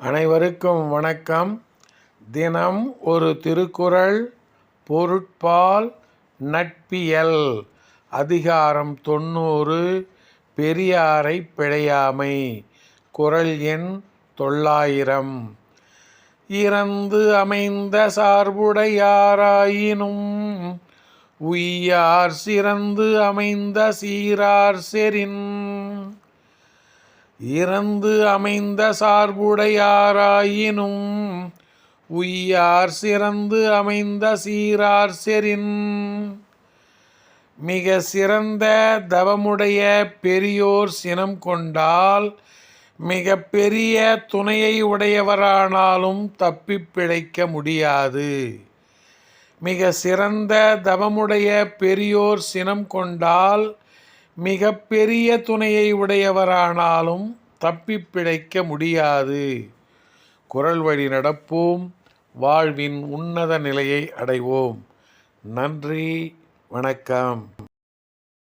அனைவருக்கும் வணக்கம். தினம் ஒரு திருக்குறள் பொருட்பால் நட்பியல். அதிகாரம் தொண்ணூறு பெரியாரை பிழையாமை. குறள் எண் தொள்ளாயிரம். இறந்து அமைந்த சார்புடையாராயினும் உய்யார் சிறந்து அமைந்த சீரார் செறின். இறந்து அமைந்த சார்புடையாராயினும் உய்யார் சிறந்து அமைந்த சீரார் செரின் மிக சிறந்த தவமுடைய பெரியோர் சினம் கொண்டால் மிக பெரிய துணையை உடையவரானாலும் தப்பி பிழைக்க முடியாது. மிக சிறந்த தவமுடைய பெரியோர் சினம் கொண்டால் மிக பெரிய துணையை உடையவரானாலும் தப்பிப்பிழைக்க முடியாது. குரல் வழி நடப்போம். வாழ்வின் உன்னத நிலையை அடைவோம். நன்றி. வணக்கம்.